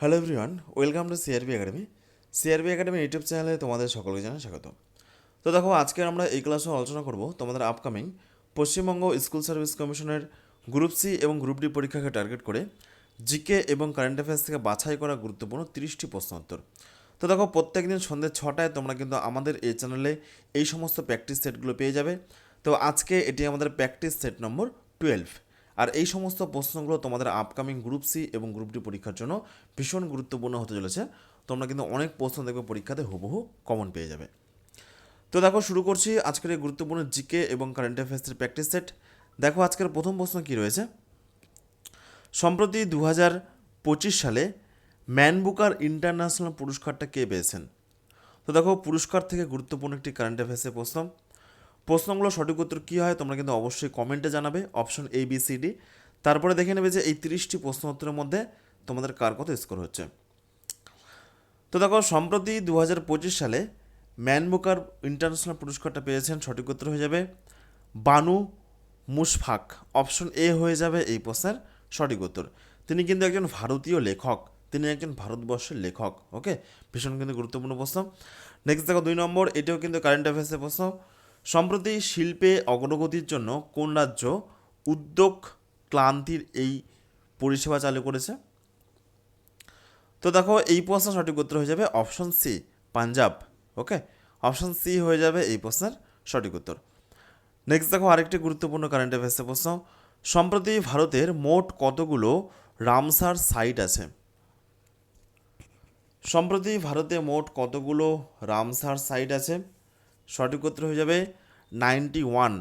Hello everyone welcome to CRB academy CRB academy YouTube চ্যানেলে তোমাদের সকলকে জানাই স্বাগত তো দেখো, আজকে আমরা এই ক্লাসে আলোচনা করব তোমাদের আপকামিং পশ্চিমবঙ্গ স্কুল সার্ভিস কমিশনের গ্রুপ সি এবং গ্রুপ ডি পরীক্ষাকে টার্গেট করে জিকে এবং কারেন্ট অ্যাফেয়ার্স থেকে বাছাই করা গুরুত্বপূর্ণ তিরিশটি প্রশ্ন উত্তর। তো দেখো প্রত্যেক দিন সন্ধ্যে ছটায় তোমরা কিন্তু আমাদের এই চ্যানেলে এই সমস্ত প্র্যাকটিস সেটগুলো পেয়ে যাবে। তো আজকে এটি আমাদের প্র্যাকটিস সেট নম্বর টুয়েলভ আর এই সমস্ত প্রশ্নগুলো তোমাদের আপকামিং গ্রুপ সি এবং গ্রুপ ডি পরীক্ষার জন্য ভীষণ গুরুত্বপূর্ণ হতে চলেছে। তোমরা কিন্তু অনেক প্রশ্ন দেখবে পরীক্ষাতে হুবহু কমন পেয়ে যাবে। তো দেখো, শুরু করছি আজকের এই গুরুত্বপূর্ণ জিকে এবং কারেন্ট অ্যাফেয়ার্সের প্র্যাকটিস সেট দেখো, আজকের প্রথম প্রশ্ন কী রয়েছে? সম্প্রতি দু হাজার পঁচিশ সালে ম্যান বুকার ইন্টারন্যাশনাল পুরস্কারটা কে পেয়েছেন? তো দেখো, পুরস্কার থেকে গুরুত্বপূর্ণ একটি কারেন্ট অ্যাফেয়ার্সের প্রশ্ন। প্রশ্নগুলো সঠিক উত্তর কী হয় তোমরা কিন্তু অবশ্যই কমেন্টে জানাবে, option A B C D তারপরে দেখে নেবে যে এই তিরিশটি প্রশ্ন উত্তরের মধ্যে তোমাদের কার কত স্কোর হচ্ছে। তো দেখো, সম্প্রতি দু হাজার পঁচিশ সালে ম্যান বুকার ইন্টারন্যাশনাল পুরস্কারটা পেয়েছেন, সঠিক উত্তর হয়ে যাবে বানু মুশফাক। অপশন এ হয়ে যাবে এই প্রশ্নের সঠিক উত্তর। তিনি কিন্তু একজন ভারতীয় লেখক, তিনি একজন ভারতবর্ষের লেখক, ওকে? ভীষণ কিন্তু গুরুত্বপূর্ণ প্রশ্ন। নেক্সট দেখো, দুই নম্বর, এটাও কিন্তু কারেন্ট অ্যাফেয়ার্সের প্রশ্ন। সম্প্রতি শিল্পে অগ্রগতির জন্য কোন রাজ্য উদ্যোগ ক্লান্তির এই পরিষেবা চালু করেছে? তো দেখো, এই প্রশ্নের সঠিক উত্তর হয়ে যাবে option C, Punjab. Okay? Option C হয়ে যাবে এই প্রশ্নের সঠিক উত্তর। নেক্সট দেখো, আরেকটি গুরুত্বপূর্ণ কারেন্ট অ্যাফেয়ার্সের প্রশ্ন। সম্প্রতি ভারতের মোট কতগুলো রামসার সাইট আছে? সম্প্রতি ভারতে মোট কতগুলো রামসার সাইট আছে? সঠিক উত্তর হয়ে যাবে নাইনটি ওয়ান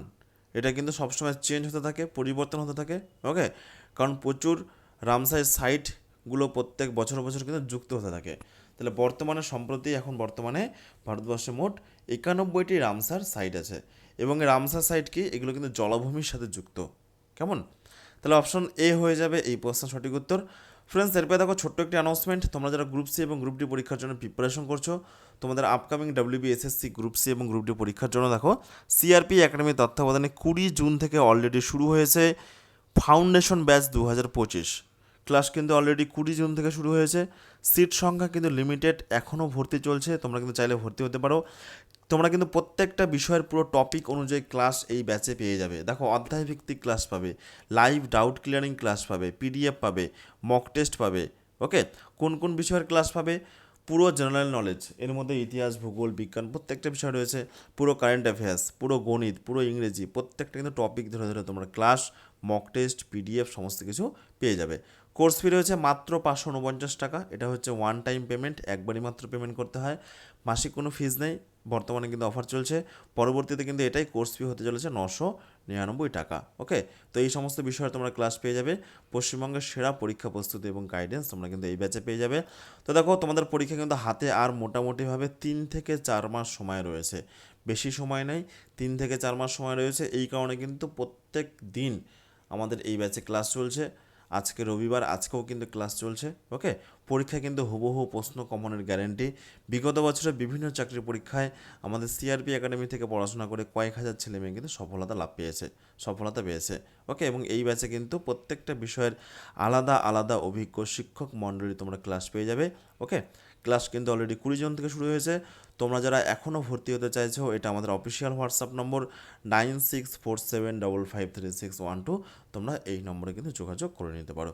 এটা কিন্তু সবসময় চেঞ্জ হতে থাকে, পরিবর্তন হতে থাকে ওকে কারণ প্রচুর রামসার সাইটগুলো প্রত্যেক বছর বছর কিন্তু যুক্ত হতে থাকে। তাহলে বর্তমানে সম্প্রতি এখন বর্তমানে ভারতবর্ষে মোট একানব্বইটি রামসার সাইট আছে এবং এই রামসার সাইট কি? এগুলো কিন্তু জলাভূমির সাথে যুক্ত। কেমন? তাহলে অপশন এ হয়ে যাবে এই প্রশ্নের সঠিক উত্তর। ফ্রেন্ডস এরপরে দেখো ছোট্ট একটি অ্যানাউন্সমেন্ট তোমরা যারা গ্রুপ সি এবং গ্রুপ ডি পরীক্ষার জন্য প্রিপারেশন করছ, তোমাদের upcoming WB SSC group C এবং গ্রুপ ডি পরীক্ষার জন্য দেখো সিআরপি একাডেমি তত্ত্বাবধানে কুড়ি জুন থেকে অলরেডি শুরু হয়েছে ফাউন্ডেশন ব্যাচ দু হাজার পঁচিশ। ক্লাস কিন্তু অলরেডি কুড়ি জুন থেকে শুরু হয়েছে। সিট সংখ্যা কিন্তু লিমিটেড এখনও ভর্তি চলছে। তোমরা কিন্তু চাইলে ভর্তি হতে পারো। তোমরা কিন্তু প্রত্যেকটা বিষয়ের পুরো টপিক অনুযায়ী ক্লাস এই ব্যাচে পেয়ে যাবে। দেখো, অধ্যায়ভিত্তিক ক্লাস পাবে লাইভ ডাউট ক্লিয়ারিং ক্লাস পাবে পিডিএফ পাবে মক টেস্ট পাবে ওকে কোন কোন বিষয়ের ক্লাস পাবে? পুরো জেনারেল নলেজ এর মধ্যে ইতিহাস, ভূগোল, বিজ্ঞান প্রত্যেকটা বিষয় রয়েছে। পুরো কারেন্ট অ্যাফেয়ার্স পুরো গণিত, পুরো ইংরেজি, প্রত্যেকটা কিন্তু টপিক ধরে ধরে তোমরা ক্লাস মক টেস্ট পিডিএফ সমস্ত কিছু পেয়ে যাবে। কোর্স ফি রয়েছে মাত্র পাঁচশো উনপঞ্চাশ টাকা। এটা হচ্ছে ওয়ান টাইম পেমেন্ট একবারই মাত্র পেমেন্ট করতে হয়। মাসিক কোনো ফিজ নেই, বর্তমানে কিন্তু অফার চলছে। পরবর্তীতে কিন্তু এটাই কোর্স ফি হতে চলেছে নশো নিরানব্বই টাকা ওকে তো এই সমস্ত বিষয়ে তোমরা ক্লাস পেয়ে যাবে। পশ্চিমবঙ্গের সেরা পরীক্ষা প্রস্তুতি এবং গাইডেন্স তোমরা কিন্তু এই ব্যাচে পেয়ে যাবে। তো দেখো, তোমাদের পরীক্ষা কিন্তু হাতে আর মোটামুটিভাবে তিন থেকে চার মাস সময় রয়েছে। বেশি সময় নেই, তিন থেকে চার মাস সময় রয়েছে। এই কারণে কিন্তু প্রত্যেক দিন আমাদের এই ব্যাচে ক্লাস চলছে। আজকে রবিবার, আজকেও কিন্তু ক্লাস চলছে ওকে পরীক্ষা কিন্তু হুবহু প্রশ্ন কমনের গ্যারেন্টি বিগত বছরে বিভিন্ন চাকরির পরীক্ষায় আমাদের সিআরপি একাডেমি থেকে পড়াশোনা করে কয়েক হাজার ছেলে মেয়ে কিন্তু সফলতা লাভ পেয়েছে, সফলতা পেয়েছে ওকে এবং এই ব্যাচে কিন্তু প্রত্যেকটা বিষয়ের আলাদা আলাদা অভিজ্ঞ শিক্ষক মণ্ডলী তোমরা ক্লাস পেয়ে যাবে ওকে ক্লাস কিন্তু অলরেডি কুড়ি জন থেকে শুরু হয়েছে। তোমরা যারা এখনও ভর্তি হতে চাইছো, এটা আমাদের official WhatsApp number nine six four seven double five three six one two তোমরা এই নম্বরে কিন্তু যোগাযোগ করে নিতে পারো।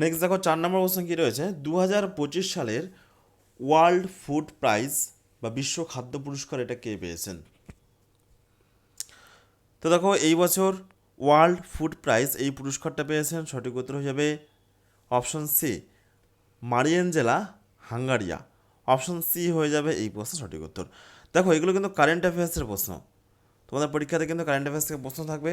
নেক্সট দেখো, চার নম্বর কোশ্চেন কী রয়েছে? দু হাজার পঁচিশ সালের ওয়ার্ল্ড ফুড প্রাইজ বা বিশ্ব খাদ্য পুরস্কার এটা কে পেয়েছেন? তো দেখো, এই বছর ওয়ার্ল্ড ফুড প্রাইজ এই পুরস্কারটা পেয়েছেন। সঠিক উত্তর যাবে option C Mariangela Hungaria. Option C হয়ে যাবে এই প্রশ্নের সঠিক উত্তর। দেখো, এগুলো কিন্তু কারেন্ট অ্যাফেয়ার্সের প্রশ্ন। তোমাদের পরীক্ষাতে কিন্তু কারেন্ট অ্যাফেয়ার্স থেকে প্রশ্ন থাকবে।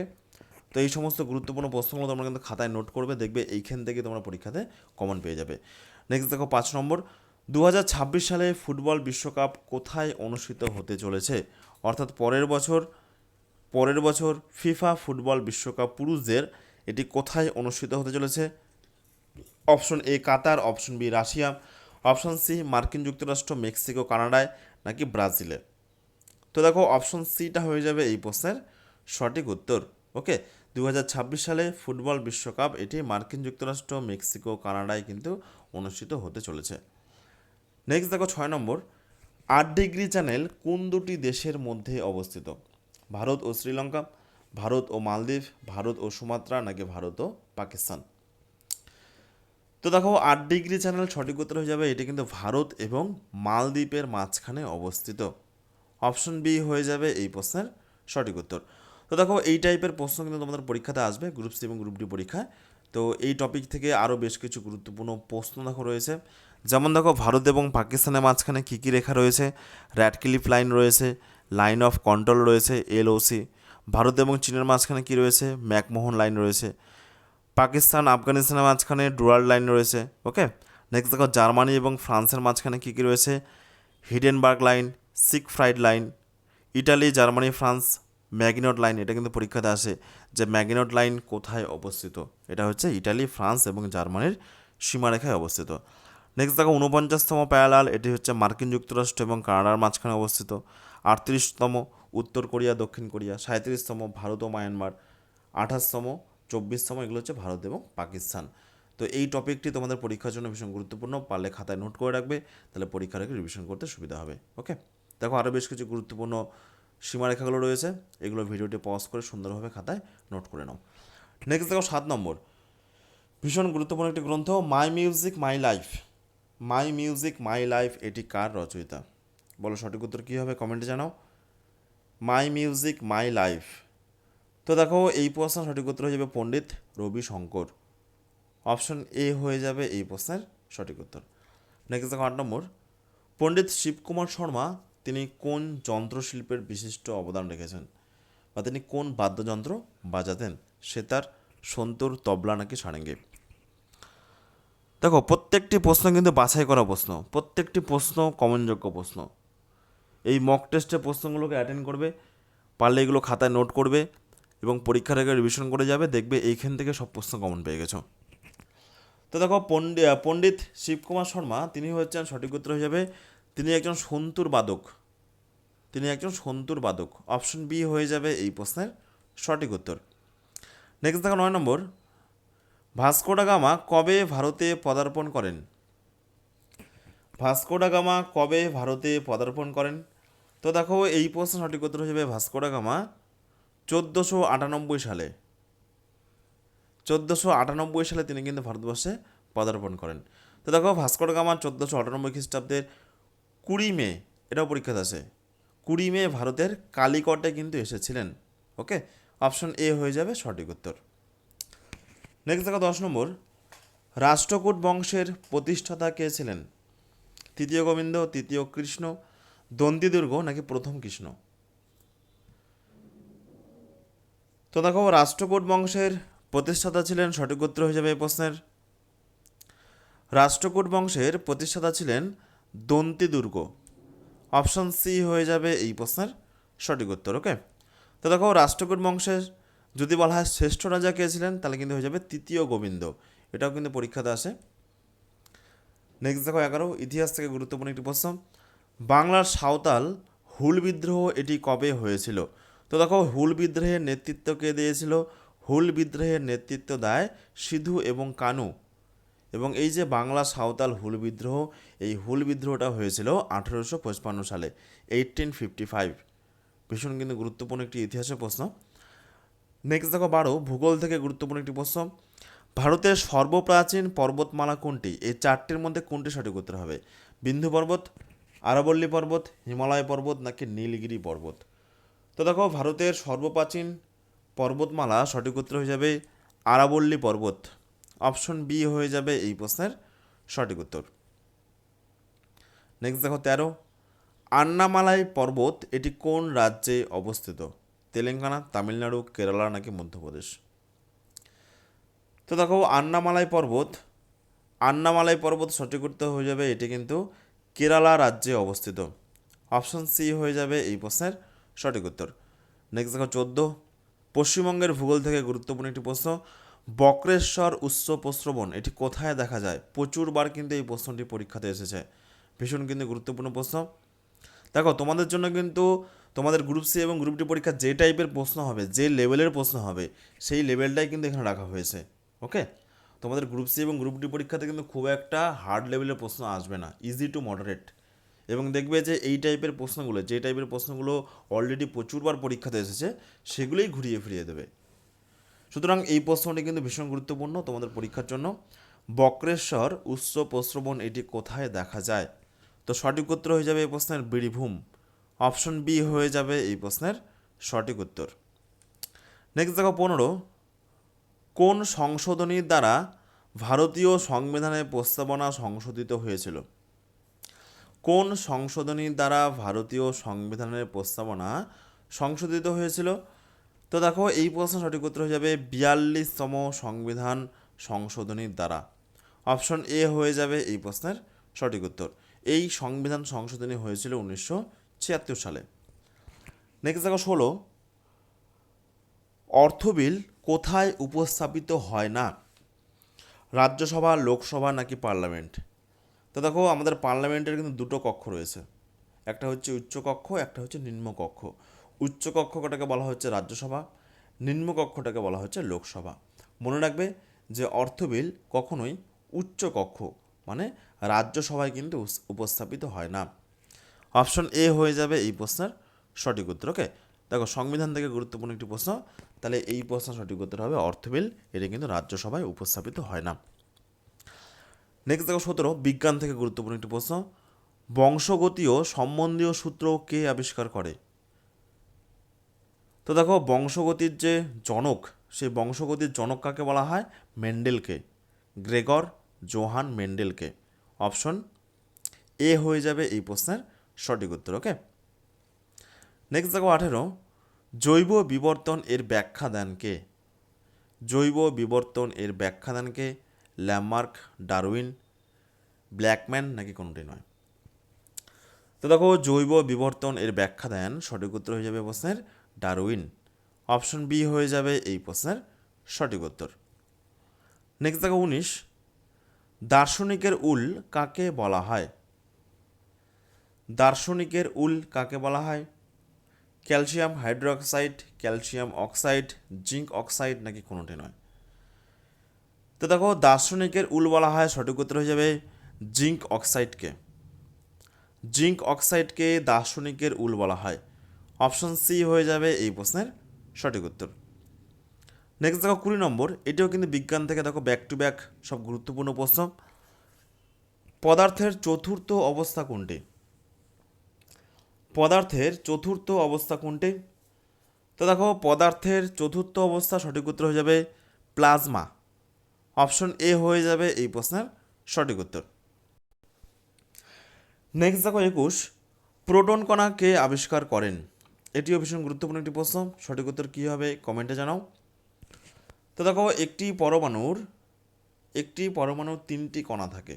তো এই সমস্ত গুরুত্বপূর্ণ প্রশ্নগুলো তোমরা কিন্তু খাতায় নোট করবে, দেখবে এইখান থেকে তোমরা পরীক্ষাতে কমন পেয়ে যাবে। নেক্সট দেখো, পাঁচ নম্বর। দু হাজার ছাব্বিশ সালে ফুটবল বিশ্বকাপ কোথায় অনুষ্ঠিত হতে চলেছে? অর্থাৎ পরের বছর পরের বছর ফিফা ফুটবল বিশ্বকাপ পুরুষদের এটি কোথায় অনুষ্ঠিত হতে চলেছে? Option A Qatar option B Russia. Option C মার্কিন যুক্তরাষ্ট্র, মেক্সিকো, কানাডায় নাকি ব্রাজিলে? তো দেখো, অপশন সিটা হয়ে যাবে এই প্রশ্নের সঠিক উত্তর। ওকে দু হাজার ছাব্বিশ সালে ফুটবল বিশ্বকাপ এটি মার্কিন যুক্তরাষ্ট্র, মেক্সিকো, কানাডায় কিন্তু অনুষ্ঠিত হতে চলেছে। নেক্সট দেখো, ছয় নম্বর। আট ডিগ্রি চ্যানেল কোন দুটি দেশের মধ্যে অবস্থিত? ভারত ও শ্রীলঙ্কা, ভারত ও মালদ্বীপ, ভারত ও সুমাত্রা নাকি ভারত ও পাকিস্তান? তো দেখো, আট ডিগ্রি চ্যানেল সঠিক উত্তর হয়ে যাবে, এটি কিন্তু ভারত এবং মালদ্বীপের মাঝখানে অবস্থিত। অপশন বি হয়ে যাবে এই প্রশ্নের সঠিক উত্তর। তো দেখো, এই টাইপের প্রশ্ন কিন্তু তোমাদের পরীক্ষাতে আসবে গ্রুপ সি এবং গ্রুপ ডি পরীক্ষায়। তো এই টপিক থেকে আরও বেশ কিছু গুরুত্বপূর্ণ প্রশ্ন দেখো রয়েছে। যেমন দেখো, ভারত এবং পাকিস্তানের মাঝখানে কী কী রেখা রয়েছে? র্যাড ক্লিফ লাইন রয়েছে line of control LOC Bharat Bharat এবং চীনের মাঝখানে কী রয়েছে? ম্যাকমোহন লাইন রয়েছে। পাকিস্তান, আফগানিস্তানের মাঝখানে ডুরাল লাইন রয়েছে ওকে নেক্সট দেখো, জার্মানি এবং ফ্রান্সের মাঝখানে কী কী রয়েছে? Hindenburg line Siegfried line Italy Germany, France Maginot line এটা কিন্তু পরীক্ষাতে আসে যে ম্যাগিনট লাইন কোথায় অবস্থিত? এটা হচ্ছে ইটালি ফ্রান্স এবং জার্মানির সীমারেখায় অবস্থিত। নেক্সট দেখো উনপঞ্চাশতম প্যারালাল, এটি হচ্ছে মার্কিন যুক্তরাষ্ট্র এবং কানাডার মাঝখানে অবস্থিত। আটত্রিশতম উত্তর কোরিয়া, দক্ষিণ কোরিয়া। সাঁত্রিশতম ভারত ও মায়ানমার। আঠাশতম চব্বিশতম এগুলো হচ্ছে ভারত এবং পাকিস্তান। তো এই টপিকটি তোমাদের পরীক্ষার জন্য ভীষণ গুরুত্বপূর্ণ, পারলে খাতায় নোট করে রাখবে, তাহলে পরীক্ষার আগে রিভিশন করতে সুবিধা হবে ওকে দেখো আরও বেশ কিছু গুরুত্বপূর্ণ সীমারেখাগুলো রয়েছে, এগুলো ভিডিওটি পজ করে সুন্দরভাবে খাতায় নোট করে নাও। নেক্সট দেখো, সাত নম্বর। ভীষণ গুরুত্বপূর্ণ একটি গ্রন্থ my music my life my music my life এটি কার রচয়িতা? বলো, সঠিক উত্তর কী হবে? কমেন্টে জানাও। মাই মিউজিক মাই লাইফ তো দেখো, এই প্রশ্ন সঠিক উত্তর হয়ে যাবে পণ্ডিত রবি শঙ্কর অপশন এ হয়ে যাবে এই প্রশ্নের সঠিক উত্তর। নেক্সট দেখো আট নম্বর। পণ্ডিত শিবকুমার শর্মা তিনি কোন যন্ত্রশিল্পের বিশিষ্ট অবদান রেখেছেন? বা তিনি কোন বাদ্যযন্ত্র বাজাতেন? সে তার সন্তুর তবলা নাকি সারেঙ্গে? দেখো, প্রত্যেকটি প্রশ্ন কিন্তু বাছাই করা প্রশ্ন। প্রত্যেকটি প্রশ্ন কমনযোগ্য প্রশ্ন। এই মক টেস্টের প্রশ্নগুলোকে অ্যাটেন্ড করবে, পারলে এগুলো খাতায় নোট করবে এবং পরীক্ষার আগে রিভিশন করে যাবে, দেখবে এইখান থেকে সব প্রশ্ন কমন পেয়ে গেছো। তো দেখো পণ্ডিত পণ্ডিত শিবকুমার শর্মা, তিনি হচ্ছেন সঠিক উত্তর হয়ে যাবে তিনি একজন সন্তুর বাদক। তিনি একজন সন্তুর বাদক। অপশন বি হয়ে যাবে এই প্রশ্নের সঠিক উত্তর। নেক্সট দেখো নয় নম্বর। ভাস্কো ডা গামা কবে ভারতে পদার্পণ করেন? ভাস্কো ডা গামা কবে ভারতে পদার্পণ করেন? তো দেখো এই প্রশ্ন সঠিক উত্তর হয়ে যাবে ভাস্কো ডা গামা চোদ্দোশো আটানব্বই সালে। চোদ্দোশো আটানব্বই সালে তিনি কিন্তু ভারতবর্ষে পদার্পণ করেন। তো দেখো, ভাস্কর গামা চোদ্দোশো আটানব্বই খ্রিস্টাব্দের কুড়ি মে, এটাও পরীক্ষাতে আছে। কুড়ি মে ভারতের কালিকটে কিন্তু এসেছিলেন, ওকে? অপশন এ হয়ে যাবে সঠিক উত্তর। নেক্সট দেখো, দশ নম্বর। রাষ্ট্রকূট বংশের প্রতিষ্ঠাতা কে ছিলেন? তৃতীয় গোবিন্দ, তৃতীয় কৃষ্ণ, দন্তিদুর্গ নাকি প্রথম কৃষ্ণ? তো দেখো, রাষ্ট্রকূট বংশের প্রতিষ্ঠাতা ছিলেন সঠিক উত্তর হয়ে যাবে এই প্রশ্নের। রাষ্ট্রকূট বংশের প্রতিষ্ঠাতা ছিলেন দন্তি দুর্গ। অপশন সি হয়ে যাবে এই প্রশ্নের সঠিক উত্তর, ওকে? তো দেখো, রাষ্ট্রকূট বংশের যদি বলা হয় শ্রেষ্ঠ রাজা কে ছিলেন, তাহলে কিন্তু হয়ে যাবে তৃতীয় গোবিন্দ। এটাও কিন্তু পরীক্ষাতে আসে। নেক্সট দেখো, এগারো, ইতিহাস থেকে গুরুত্বপূর্ণ একটি প্রশ্ন। বাংলার সাঁওতাল হুল বিদ্রোহ এটি কবে হয়েছিল? তো দেখো, হুল বিদ্রোহের নেতৃত্ব কে দিয়েছিল? হুল বিদ্রোহের নেতৃত্ব দেয় সিধু এবং কানু। এবং এই যে বাংলা সাঁওতাল হুল বিদ্রোহ, এই হুল বিদ্রোহটা হয়েছিল আঠেরোশো পঁচপান্ন সালে এইটিন ফিফটি ফাইভ ভীষণ কিন্তু গুরুত্বপূর্ণ একটি ইতিহাসের প্রশ্ন। নেক্সট দেখো, বারো, ভূগোল থেকে গুরুত্বপূর্ণ একটি প্রশ্ন। ভারতের সর্বপ্রাচীন পর্বতমালা কোনটি? এই চারটির মধ্যে কোনটি সঠিক উত্তর হবে? বিন্ধু পর্বত, আরাবল্লী পর্বত, হিমালয় পর্বত নাকি নীলগিরি পর্বত? তো দেখো, ভারতের সর্বপ্রাচীন পর্বতমালা সঠিক উত্তর হয়ে যাবে আরাবল্লী পর্বত। অপশন বি হয়ে যাবে এই প্রশ্নের সঠিক উত্তর। নেক্সট দেখো, তেরো। আন্নামালাই পর্বত এটি কোন রাজ্যে অবস্থিত? তেলেঙ্গানা, তামিলনাড়ু, কেরালা নাকি মধ্যপ্রদেশ? তো দেখো, আন্নামালাই পর্বত আন্নামালাই পর্বত সঠিক উত্তর হয়ে যাবে এটি কিন্তু কেরালা রাজ্যে অবস্থিত। অপশন সি হয়ে যাবে এই প্রশ্নের সঠিক উত্তর। নেক্সট দেখো চোদ্দ। পশ্চিমবঙ্গের ভূগোল থেকে গুরুত্বপূর্ণ একটি প্রশ্ন, বক্রেশ্বর উচ্চ প্রশ্রবণ, এটি কোথায় দেখা যায়? প্রচুরবার কিন্তু এই প্রশ্নটি পরীক্ষাতে এসেছে। ভীষণ কিন্তু গুরুত্বপূর্ণ প্রশ্ন। দেখো, তোমাদের জন্য কিন্তু তোমাদের গ্রুপ সি এবং গ্রুপ ডি পরীক্ষা যে টাইপের প্রশ্ন হবে, যে লেভেলের প্রশ্ন হবে, সেই লেভেলটাই কিন্তু এখানে রাখা হয়েছে। ওকে? তোমাদের গ্রুপ সি এবং গ্রুপ ডি পরীক্ষাতে কিন্তু খুব একটা হার্ড লেভেলের প্রশ্ন আসবে না। ইজি টু মডারেট এবং দেখবে যে এই টাইপের প্রশ্নগুলো, যে টাইপের প্রশ্নগুলো অলরেডি প্রচুরবার পরীক্ষাতে এসেছে, সেগুলোই ঘুরিয়ে ফিরিয়ে দেবে। সুতরাং এই প্রশ্নটি কিন্তু ভীষণ গুরুত্বপূর্ণ তোমাদের পরীক্ষার জন্য। বক্রেশ্বর উচ্চ প্রশ্রবণ এটি কোথায় দেখা যায়? তো সঠিক উত্তর হয়ে যাবে এই প্রশ্নের বীরভূম। অপশন বি হয়ে যাবে এই প্রশ্নের সঠিক উত্তর। নেক্সট দেখো পনেরো। কোন সংশোধনীর দ্বারা ভারতীয় সংবিধানের প্রস্তাবনা সংশোধিত হয়েছিল? কোন সংশোধনীর দ্বারা ভারতীয় সংবিধানের প্রস্তাবনা সংশোধিত হয়েছিল? তো দেখো, এই প্রশ্ন সঠিক উত্তর হয়ে যাবে বিয়াল্লিশতম সংবিধান সংশোধনীর দ্বারা। অপশন এ হয়ে যাবে এই প্রশ্নের সঠিক উত্তর। এই সংবিধান সংশোধনী হয়েছিল উনিশশো ছিয়াত্তর সালে। নেক্সট দেখো, ষোলো। অর্থ বিল কোথায় উপস্থাপিত হয় না? রাজ্যসভা, লোকসভা নাকি পার্লামেন্ট? তো দেখো, আমাদের পার্লামেন্টের কিন্তু দুটো কক্ষ রয়েছে। একটা হচ্ছে উচ্চকক্ষ একটা হচ্ছে নিম্ন কক্ষ। উচ্চ বলা হচ্ছে রাজ্যসভা নিম্নকক্ষটাকে বলা হচ্ছে লোকসভা। মনে রাখবে যে অর্থ বিল কখনোই উচ্চকক্ষ মানে রাজ্যসভায় কিন্তু উপস্থাপিত হয় না। অপশন এ হয়ে যাবে এই প্রশ্নের সঠিক উত্তর, ওকে? দেখো, সংবিধান থেকে গুরুত্বপূর্ণ একটি প্রশ্ন, তাহলে এই প্রশ্নের সঠিক উত্তর হবে অর্থ বিল। এটা কিন্তু রাজ্যসভায় উপস্থাপিত হয় না। নেক্সট দেখো সতেরো, বিজ্ঞান থেকে গুরুত্বপূর্ণ একটি প্রশ্ন। বংশগতীয় সম্বন্ধীয় সূত্র কে আবিষ্কার করে? তো দেখো, বংশগতির যে জনক, সেই বংশগতির জনক কাকে বলা হয়? মেন্ডেলকে। গ্রেগর জোহান মেন্ডেলকে। অপশন এ হয়ে যাবে এই প্রশ্নের সঠিক উত্তর, ওকে? নেক্সট দেখো আঠেরো, জৈব বিবর্তন এর ব্যাখ্যা দেন কে? জৈব বিবর্তন এর ব্যাখ্যা দেন কে? ল্যামার্ক ডারউইন, ব্ল্যাকম্যান নাকি কোনোটি নয়। তো দেখো, জৈব বিবর্তন এর ব্যাখ্যা দেন, সঠিক উত্তর হয়ে যাবে প্রশ্নের ডারউইন। অপশন বি হয়ে যাবে এই প্রশ্নের সঠিক উত্তর। নেক্সট দেখো, উনিশ। দার্শনিকের উল কাকে বলা হয়? দার্শনিকের উল কাকে বলা হয়? Calcium hydroxide, calcium oxide, zinc oxide নাকি কোনোটি নয়? তো দেখো, দার্শনিকের উল বলা হয়, সঠিক উত্তর হয়ে যাবে জিঙ্ক অক্সাইডকে। জিঙ্ক অক্সাইডকে দার্শনিকের উল বলা হয়। অপশন সি হয়ে যাবে এই প্রশ্নের সঠিক উত্তর। নেক্সট দেখো, কুড়ি নম্বর। এটিও কিন্তু বিজ্ঞান থেকে দেখো ব্যাক টু ব্যাক সব গুরুত্বপূর্ণ প্রশ্ন। পদার্থের চতুর্থ অবস্থা কোনটি? পদার্থের চতুর্থ অবস্থা কোনটি? তো দেখো, পদার্থের চতুর্থ অবস্থা সঠিক উত্তর হয়ে যাবে প্লাজমা। অপশন এ হয়ে যাবে এই প্রশ্নের সঠিক উত্তর। নেক্সট দেখো একুশ, প্রোটন কণা কে আবিষ্কার করেন? এটিও ভীষণ গুরুত্বপূর্ণ একটি প্রশ্ন। সঠিক উত্তর কী হবে কমেন্টে জানাও। তো দেখো একটি পরমাণুর একটি পরমাণুর তিনটি কণা থাকে।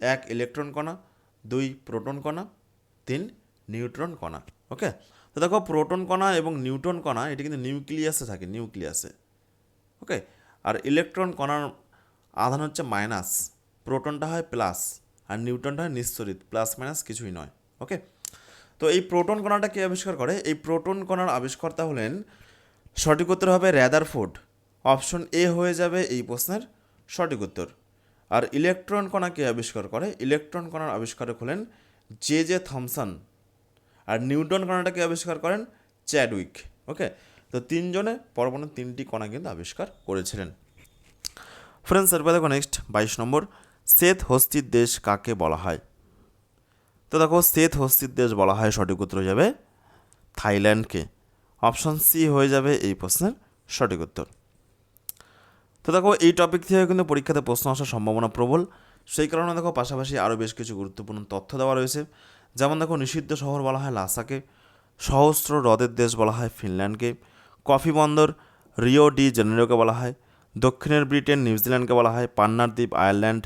এক ইলেকট্রন কণা, দুই প্রোটন কণা, তিন নিউট্রন কণা, ওকে? তো দেখো প্রোটন কণা এবং নিউট্রন কণা, এটি কিন্তু নিউক্লিয়াসে থাকে, নিউক্লিয়াসে, ওকে? আর ইলেকট্রন কণার আধান হচ্ছে মাইনাস, প্রোটনটা হয় প্লাস, আর নিউট্রনটা হয় নিঃসরিত, প্লাস মাইনাস কিছুই নয়, ওকে? তো এই প্রোটন কণাটা কে আবিষ্কার করে? এই প্রোটন কণার আবিষ্কর্তা হলেন সঠিক উত্তর হবে র্যাদারফোর্ড। অপশন এ হয়ে যাবে এই প্রশ্নের সঠিক উত্তর। আর ইলেকট্রন কণা কে আবিষ্কার করে? ইলেকট্রন কণার আবিষ্কারক হলেন জে জে থমসন, আর নিউটন কণাটাকে আবিষ্কার করেন চ্যাডউইক, ওকে? তো তিনজনে পরমাণুর তিনটি কণা কিন্তু আবিষ্কার করেছিলেন। ফ্রেন্ডস, এরপর দেখো নেক্সট বাইশ নম্বর, শ্বেত হস্তির দেশ কাকে বলা হয়? তো দেখো, শ্বেত হস্তির দেশ বলা হয়, সঠিক উত্তর হয়ে যাবে থাইল্যান্ডকে। অপশন সি হয়ে যাবে এই প্রশ্নের সঠিক উত্তর। তো দেখো, এই টপিক থেকে কিন্তু পরীক্ষাতে প্রশ্ন আসার সম্ভাবনা প্রবল। সেই কারণে দেখো, পাশাপাশি আরও বেশ কিছু গুরুত্বপূর্ণ তথ্য দেওয়া রয়েছে। যেমন দেখো, নিষিদ্ধ শহর বলা হয় লাসাকে, সহস্র হ্রদের দেশ বলা হয় ফিনল্যান্ডকে। কফি বন্দর রিও ডি জেনেরোকে বলা হয়, দক্ষিণের ব্রিটেন, নিউজিল্যান্ডকে বলা হয় পান্নার দ্বীপ আয়ারল্যান্ড,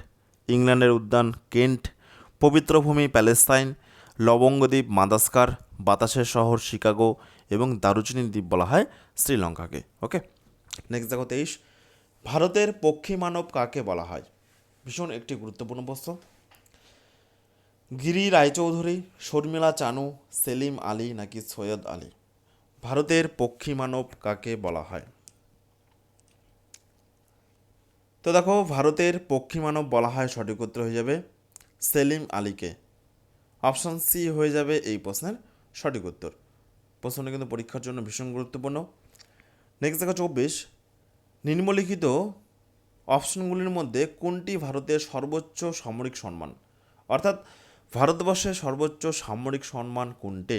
ইংল্যান্ডের উদ্যান কেন্ট, পবিত্র ভূমি প্যালেস্তাইন লবঙ্গদ্বীপ মাদাস্কার, বাতাসের শহর শিকাগো এবং দারুচিনি দ্বীপ বলা হয় শ্রীলঙ্কাকে। ওকে নেক্সট দেখো তেইশ। ভারতের পক্ষী মানব কাকে বলা হয়? ভীষণ একটি গুরুত্বপূর্ণ প্রশ্ন। গিরি রায়চৌধুরী, শর্মিলা চানু, সেলিম আলী নাকি সৈয়দ আলী? ভারতের পক্ষী মানব কাকে বলা হয়? তো দেখো, ভারতের পক্ষী মানব বলা হয় সঠিক উত্তর হয়ে যাবে সেলিম আলীকে। অপশান সি হয়ে যাবে এই প্রশ্নের সঠিক উত্তর। প্রশ্নটা কিন্তু পরীক্ষার জন্য ভীষণ গুরুত্বপূর্ণ। নেক্সট দেখো, চব্বিশ। নিম্নলিখিত অপশনগুলির মধ্যে কোনটি ভারতের সর্বোচ্চ সামরিক সম্মান? অর্থাৎ ভারতবর্ষের সর্বোচ্চ সামরিক সম্মান কোনটি?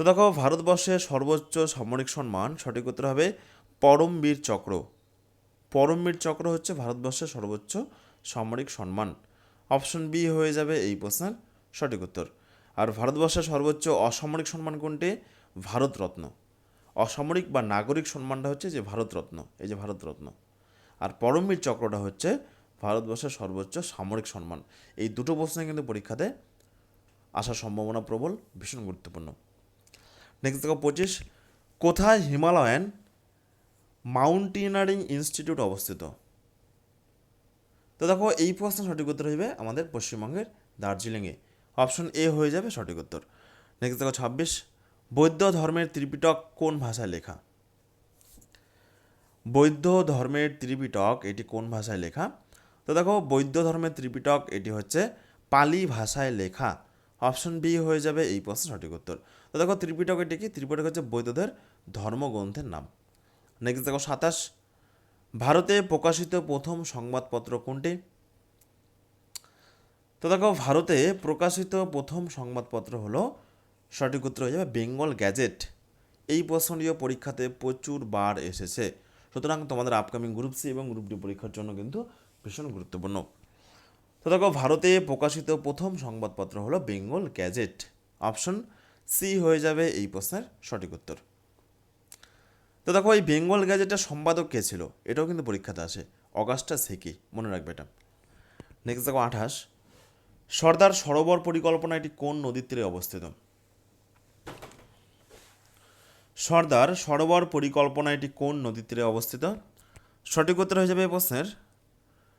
তো দেখো ভারতবর্ষের সর্বোচ্চ সামরিক সম্মান সঠিক উত্তর হবে পরমবীর চক্র। পরমবীর চক্র হচ্ছে ভারতবর্ষের সর্বোচ্চ সামরিক সম্মান। অপশন বি হয়ে যাবে এই প্রশ্নের সঠিক উত্তর। আর ভারতবর্ষের সর্বোচ্চ অসামরিক সম্মান কোনটি? ভারতরত্ন। অসামরিক বা নাগরিক সম্মানটা হচ্ছে যে ভারতরত্ন, এই যে ভারতরত্ন। আর পরমবীর চক্রটা হচ্ছে ভারতবর্ষের সর্বোচ্চ সামরিক সম্মান। এই দুটো প্রশ্নে কিন্তু পরীক্ষাতে আসার সম্ভাবনা প্রবল, ভীষণ গুরুত্বপূর্ণ। নেক্সট দেখো পঁচিশ। কোথায় হিমালয়ান? মাউন্টেনারিং ইনস্টিটিউট অবস্থিত। তো দেখো, এই প্রশ্ন সঠিক উত্তর হইবে আমাদের পশ্চিমবঙ্গের দার্জিলিংয়ে। অপশন এ হয়ে যাবে সঠিক উত্তর। নেক্সট দেখো, ছাব্বিশ। বৌদ্ধ ধর্মের ত্রিপিটক কোন ভাষায় লেখা? বৌদ্ধ ধর্মের ত্রিপিটক এটি কোন ভাষায় লেখা? তো দেখো, বৌদ্ধ ধর্মের ত্রিপিটক এটি হচ্ছে পালি ভাষায় লেখা। অপশন বি হয়ে যাবে এই প্রশ্ন সঠিক উত্তর। তো দেখো ত্রিপিটক এটি কি ত্রিপিটক হচ্ছে বৌদ্ধদের ধর্মগ্রন্থের নাম। নেক্সট দেখো সাতাশ। ভারতে প্রকাশিত প্রথম সংবাদপত্র কোনটি? তো দেখো ভারতে প্রকাশিত প্রথম সংবাদপত্র হলো, সঠিক উত্তর হয়ে যাবে বেঙ্গল গ্যাজেট। এই প্রশ্নটিও পরীক্ষাতে প্রচুর বার এসেছে। সুতরাং তোমাদের আপকামিং গ্রুপ সি এবং গ্রুপ ডি পরীক্ষার জন্য কিন্তু ভীষণ গুরুত্বপূর্ণ। তো দেখো ভারতে প্রকাশিত প্রথম সংবাদপত্র হলো বেঙ্গল গ্যাজেট। অপশন সি হয়ে যাবে এই প্রশ্নের সঠিক উত্তর। তো দেখো, এই বেঙ্গল গ্যাজেটের সম্পাদক কে ছিল? এটাও কিন্তু পরীক্ষাতে আসে। অগাস্টা সেকি, মনে রাখবে এটা। নেক্সট দেখো, আঠাশ। সর্দার সরোবর পরিকল্পনা এটি কোন নদীর তীরে অবস্থিত? সর্দার সরোবর পরিকল্পনা এটি কোন নদীর তীরে অবস্থিত? সঠিক উত্তর হয়ে যাবে এই প্রশ্নের।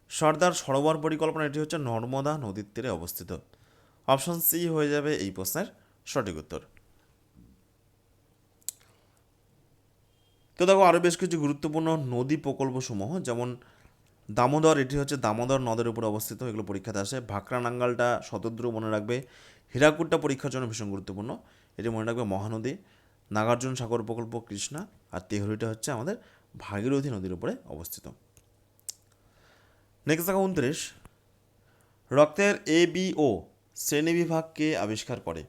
সর্দার সরোবর পরিকল্পনা এটি হচ্ছে নর্মদা নদীর তীরে অবস্থিত। অপশন সি হয়ে যাবে এই প্রশ্নের সঠিক উত্তর। তো দেখো আরও বেশ কিছু গুরুত্বপূর্ণ নদী প্রকল্পসমূহ, যেমন দামোদর, এটি হচ্ছে দামোদর নদের উপরে অবস্থিত, এগুলো পরীক্ষাতে আসে। ভাকরা নাঙ্গালটা শতদ্রু মনে রাখবে। হীরাকুটটা পরীক্ষার জন্য ভীষণ গুরুত্বপূর্ণ। এটি মনে রাখবে মহানদী। নাগার্জুন সাগর প্রকল্প কৃষ্ণা আর তেহরিটা হচ্ছে আমাদের ভাগীরথী নদীর উপরে অবস্থিত। নেক্সট দেখো উনত্রিশ। রক্তের এ বি ও শ্রেণীবিভাগকে আবিষ্কার করে।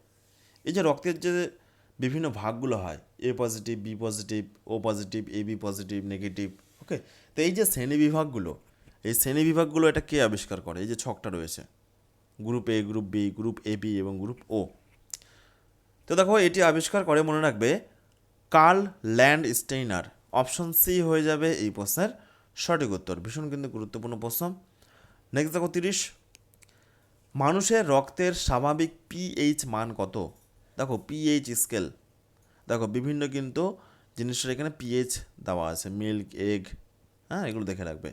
এই যে রক্তের যে বিভিন্ন ভাগগুলো হয় A positive B positive O positive A B positive negative okay তো এই যে শ্রেণি বিভাগগুলো, এই শ্রেণি বিভাগগুলো এটা কে আবিষ্কার করে? এই যে ছকটা রয়েছে group A group B group A B এবং গ্রুপ ও তো দেখো, এটি আবিষ্কার করে, মনে রাখবে, Karl Landsteiner option C হয়ে যাবে এই প্রশ্নের সঠিক উত্তর। ভীষণ কিন্তু গুরুত্বপূর্ণ প্রশ্ন। নেক্সট দেখো, তিরিশ। মানুষের রক্তের স্বাভাবিক পিএইচ মান কত? দেখো পিএইচ স্কেল দেখো, বিভিন্ন কিন্তু জিনিসের এখানে পিএইচ দেওয়া আছে মিল্ক এগ হ্যাঁ এগুলো দেখে রাখবে।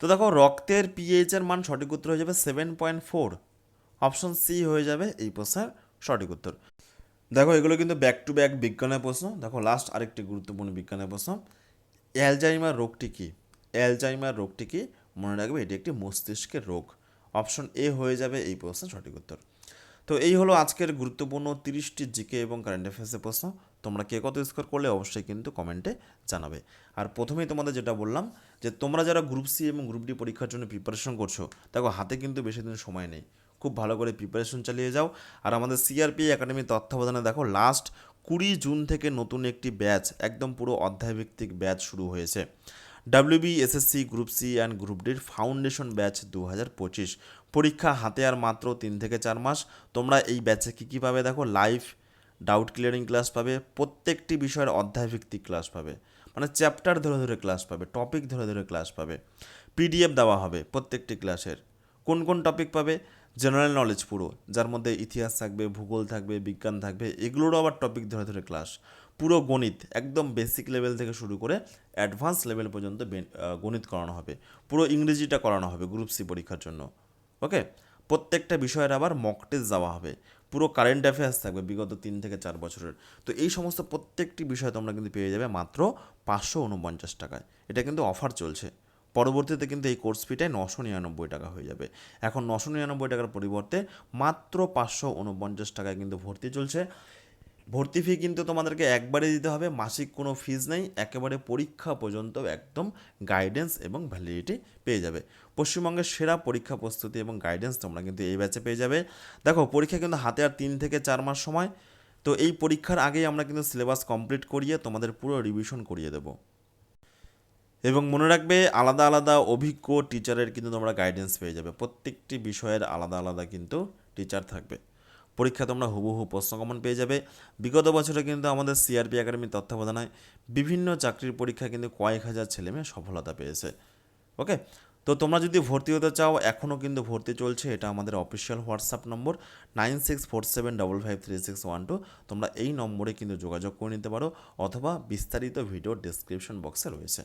তো দেখো, রক্তের পিএইচের মান সঠিক উত্তর হয়ে যাবে seven point four option C হয়ে যাবে এই প্রশ্নের সঠিক উত্তর। দেখো, এগুলো কিন্তু ব্যাক টু ব্যাক বিজ্ঞানের প্রশ্ন। দেখো লাস্ট আরেকটি গুরুত্বপূর্ণ বিজ্ঞানের প্রশ্ন। অ্যালজাইমার রোগটি কী? অ্যালজাইমার রোগটি কী? মনে রাখবে, এটি একটি মস্তিষ্কের রোগ। অপশন এ হয়ে যাবে এই প্রশ্নের সঠিক উত্তর। তো এই হলো আজকের গুরুত্বপূর্ণ তিরিশটি জিকে এবং কারেন্ট অ্যাফেয়ার্সের প্রশ্ন। তোমরা কে কত স্কোর করলে অবশ্যই কিন্তু কমেন্টে জানাবে। আর প্রথমেই তোমাদের যেটা বললাম, যে তোমরা যারা গ্রুপ সি এবং গ্রুপ ডি পরীক্ষার জন্য প্রিপারেশন করছ, দেখো হাতে কিন্তু বেশি দিন সময় নেই। খুব ভালো করে প্রিপারেশন চালিয়ে যাও। আর আমাদের সিআরপি একাডেমির তত্ত্বাবধানে দেখো লাস্ট কুড়ি জুন থেকে নতুন একটি ব্যাচ একদম পুরো অধ্যায়ভিত্তিক ব্যাচ শুরু হয়েছে। WB SSC group C and group ডির ফাউন্ডেশন ব্যাচ দু হাজার পঁচিশ। পরীক্ষা হাতে আর মাত্র তিন থেকে চার মাস। তোমরা এই ব্যাচে কী কী পাবে দেখো? লাইভ ডাউট ক্লিয়ারিং ক্লাস পাবে, প্রত্যেকটি বিষয়ের অধ্যায়ভিত্তিক ক্লাস পাবে। মানে চ্যাপ্টার ধরে ধরে ক্লাস পাবে টপিক ধরে ধরে ক্লাস পাবে। পিডিএফ দেওয়া হবে প্রত্যেকটি ক্লাসের কোন কোন টপিক পাবে? জেনারেল নলেজ পুরো, যার মধ্যে ইতিহাস থাকবে, ভূগোল থাকবে, বিজ্ঞান থাকবে, এগুলোরও আবার টপিক ধরে ধরে ক্লাস পুরো গণিত, একদম বেসিক লেভেল থেকে শুরু করে অ্যাডভান্স লেভেল পর্যন্ত গণিত করানো হবে। পুরো ইংরেজিটা করানো হবে গ্রুপ সি পরীক্ষার জন্য। ওকে? প্রত্যেকটা বিষয়ের আবার মক টেস্ট দেওয়া হবে। পুরো কারেন্ট অ্যাফেয়ার্স থাকবে বিগত তিন থেকে চার বছরের। তো এই সমস্ত প্রত্যেকটি বিষয় তোমরা কিন্তু পেয়ে যাবে মাত্র পাঁচশো উনপঞ্চাশ টাকায়। এটা কিন্তু অফার চলছে। পরবর্তীতে কিন্তু এই কোর্স ফিটায় নশো নিরানব্বই টাকা হয়ে যাবে। এখন নশো নিরানব্বই টাকার পরিবর্তে মাত্র পাঁচশো উনপঞ্চাশ টাকায় কিন্তু ভর্তি চলছে। ভর্তি ফি কিন্তু তোমাদেরকে একবারে দিতে হবে, মাসিক কোনো ফিজ নেই, একেবারে পরীক্ষা পর্যন্ত একদম গাইডেন্স এবং ভ্যালিডিটি পেয়ে যাবে। পশ্চিমবঙ্গের সেরা পরীক্ষা প্রস্তুতি এবং গাইডেন্স তোমরা কিন্তু এই ব্যাচে পেয়ে যাবে। দেখো, পরীক্ষা কিন্তু হাতে আর তিন থেকে চার মাস সময়, তো এই পরীক্ষার আগেই আমরা কিন্তু সিলেবাস কমপ্লিট করিয়ে তোমাদের পুরো রিভিশন করিয়ে দেবো। এবং মনে রাখবে, আলাদা আলাদা অভিজ্ঞ টিচারের কিন্তু তোমরা গাইডেন্স পেয়ে যাবে। প্রত্যেকটি বিষয়ের আলাদা আলাদা কিন্তু টিচার থাকবে। পরীক্ষা তোমরা হুবহু প্রশ্নকমন পেয়ে যাবে। বিগত বছরে কিন্তু আমাদের সিআরপি একাডেমির তত্ত্বাবধানায় বিভিন্ন চাকরির পরীক্ষা কিন্তু কয়েক হাজার ছেলেমেয়ে সফলতা পেয়েছে। ওকে? তো তোমরা যদি ভর্তি হতে চাও এখনও কিন্তু ভর্তি চলছে, এটা আমাদের official WhatsApp number nine six four seven double five three six one two. তোমরা এই নম্বরে কিন্তু যোগাযোগ করে নিতে পারো, অথবা বিস্তারিত ভিডিও ডিসক্রিপশন বক্সে রয়েছে।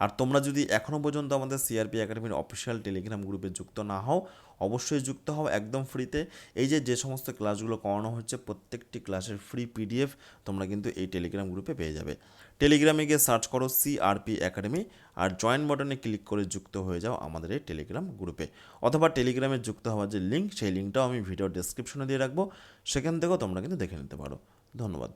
আর তোমরা যদি এখনও পর্যন্ত আমাদের সিআরপি একাডেমির অফিসিয়াল টেলিগ্রাম গ্রুপে যুক্ত না হও, অবশ্যই যুক্ত হও একদম ফ্রিতে এই যে যে সমস্ত ক্লাসগুলো করানো হচ্ছে, প্রত্যেকটি ক্লাসের ফ্রি পিডিএফ তোমরা কিন্তু এই টেলিগ্রাম গ্রুপে পেয়ে যাবে। টেলিগ্রামে গিয়ে সার্চ করো সিআরপি একাডেমি আর জয়েন বাটনে ক্লিক করে যুক্ত হয়ে যাও আমাদের এই টেলিগ্রাম গ্রুপে অথবা টেলিগ্রামে যুক্ত হওয়ার যে লিঙ্ক সেই লিঙ্কটাও আমি ভিডিও ডেসক্রিপশনে দিয়ে রাখব। সেখান থেকেও তোমরা কিন্তু দেখে নিতে পারো। ধন্যবাদ।